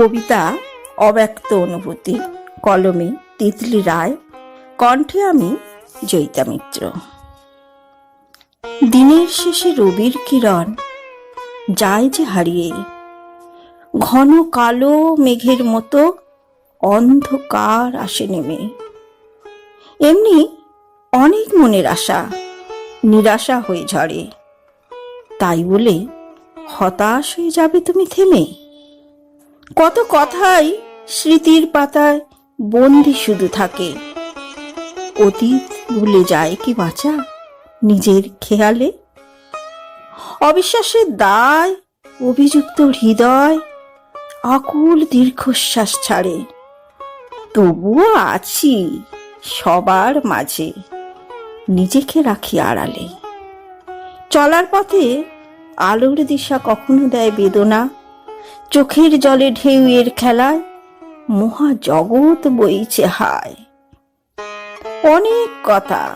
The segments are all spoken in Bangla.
কবিতা অব্যক্ত অনুভূতি। কলমে তিতলি রায়, কণ্ঠে আমি জয়িতা মিত্র। দিনের শেষে রবির কিরণ, যায় যে হারিয়ে। ঘন কালো মেঘের মতো অন্ধকার আসে নেমে। এমনি অনেক মনের আশা, নিরাশা হয়ে ঝরে। তাই বলে হতাশ হয়ে যাবে তুমি থেমে? কত কথাই স্মৃতির পাতায় বন্দি শুধু থাকে। অতীত ভুলে যায় কি বাঁচা নিজের খেয়ালে? অবিশ্বাসের দায়, অভিযুক্ত হৃদয় আকুল দীর্ঘশ্বাস ছাড়ে। তবুও আছি সবার মাঝে, নিজেকে রাখি আড়ালে। চলার পথে আলোর দিশা কখনো দেয় বেদনা চোখের জলে ঢেউয়ের খেলায় মহা জগৎ বইছে হায়। অনেক কথা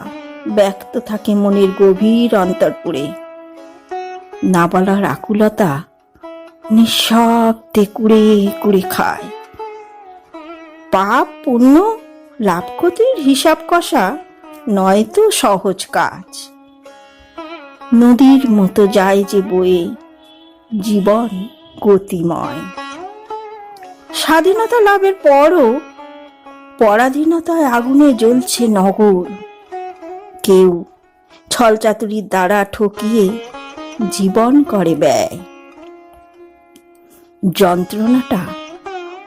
ব্যক্ত থাকে মনের গভীর অন্তরপুরে। না বলার আকুলতা নিঃশব্দে কুড়ে কুড়ে খায়। পাপ পুণ্য লাভ ক্ষতির হিসাব কষা নয় তো সহজ কাজ। নদীর মতো যায় যে বয়ে জীবন গতিময়। স্বাধীনতা লাভের পরও পরাধীনতায় আগুনে জ্বলছে নগর। কেউ ছলচাতুরির দ্বারা ঠকিয়ে জীবন করে ব্যয়। যন্ত্রণাটা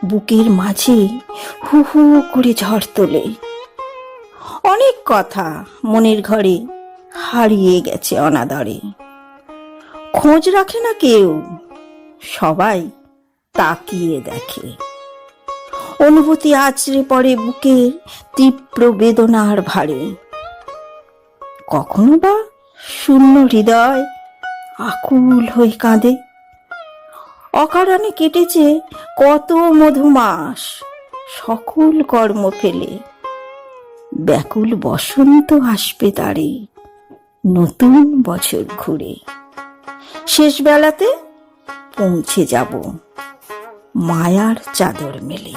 বুকের মাঝে হু হু করে ঝড় তোলে। অনেক কথা মনের ঘরে হারিয়ে গেছে অনাদরে। খোঁজ রাখে না কেউ। সবাই তাকিয়ে দেখে। অনুভূতি আছড়ে পড়ে বুকের তীব্র বেদনার ভারে। কখনো বা শূন্য হৃদয় আকুল হয়ে কাঁদে। অকারণে কেটেছে কত মধুমাস, সকল কর্ম ফেলে। ব্যাকুল বসন্ত আসবে তারে নতুন বছর ঘুরে। শেষ বেলাতে পৌঁছে যাব। মায়ার চাদর মেলে।